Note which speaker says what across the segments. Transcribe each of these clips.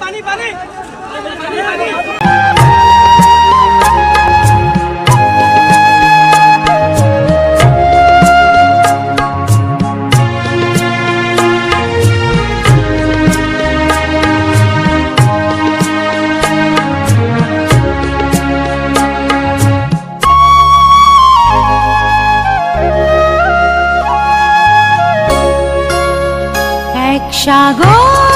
Speaker 1: পানি পানি। পানি পানি
Speaker 2: সাগর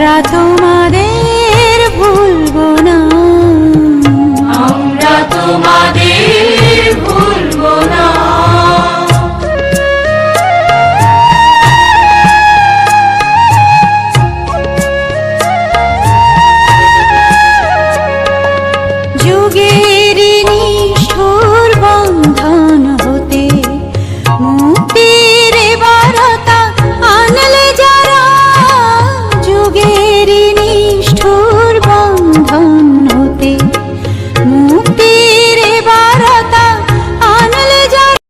Speaker 2: রাধমা